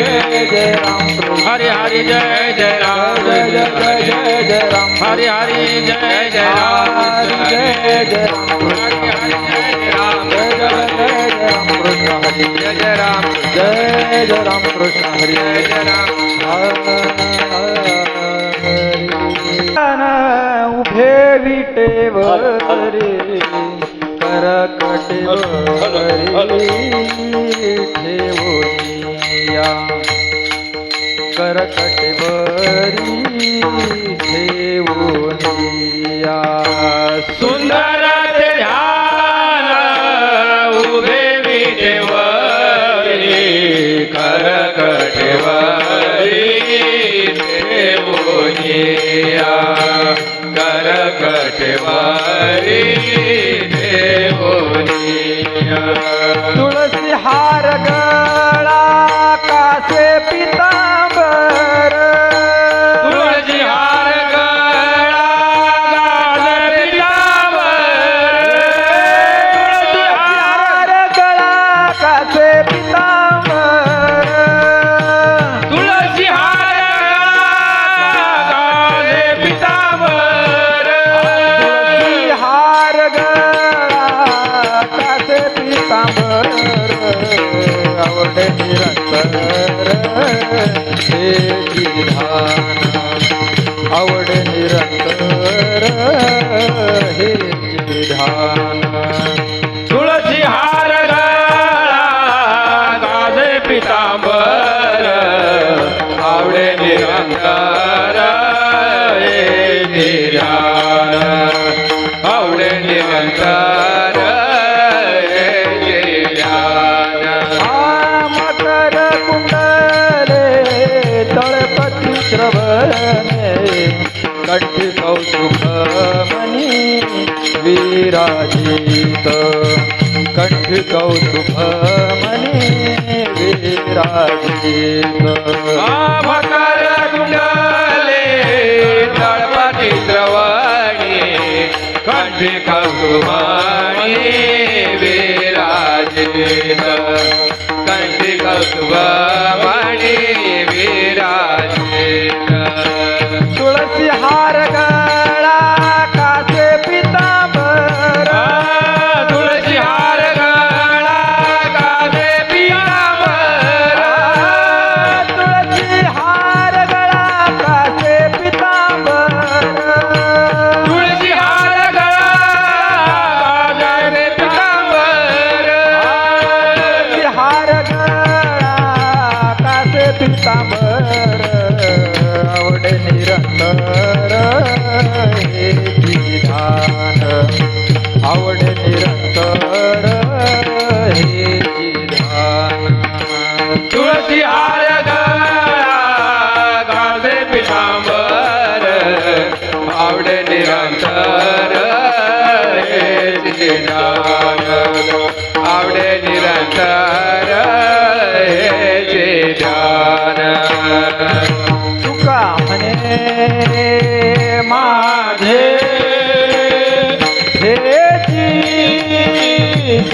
कृष्ण हरे हरि जय राम कृष्ण हरि हरि जय जय राम जय जय जय जय जय राम हरि हरि जय जय राम हरी जय जय राम हरि कृष्ण हरि जय जय राम जय जय जय जय राम कृष्ण हरी जय जय राम जय जय राम करकटवरी हरी सुंदर ध्यान उभे विटेवरी कर कटेवरी देवोनिया कर निरंतर हे विधान कंठी कौतुक मनी विराजित। कंठी कौतुक मनी विराजित। पितामह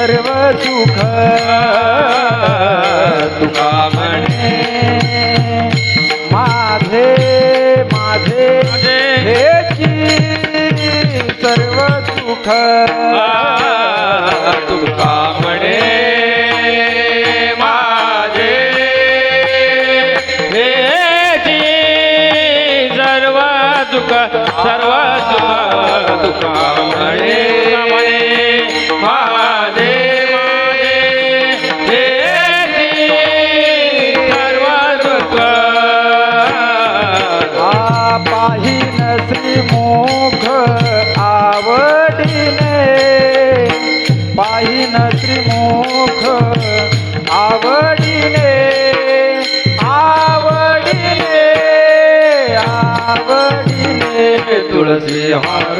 सर्व सुख तुका म्हणे. माझे माझे सर्व सुख तुका म्हणे. माझे सर्व सुख सर्व सुख मुख आवडीने पाही न त्रिमुख आवडीने आवडीने आवडीने तुळशी हार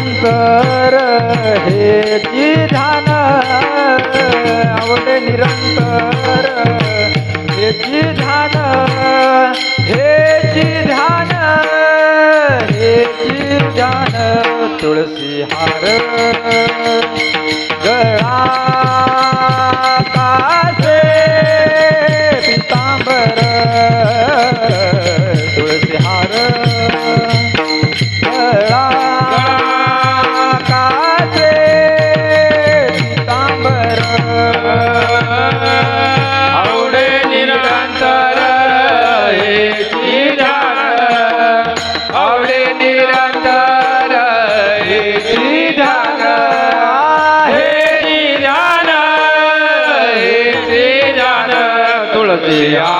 निरंतर हे ध्यान आवडे निरंतर हे ध्यान हे ध्यान हे ध्यान तुळशी हार गळा Yeah.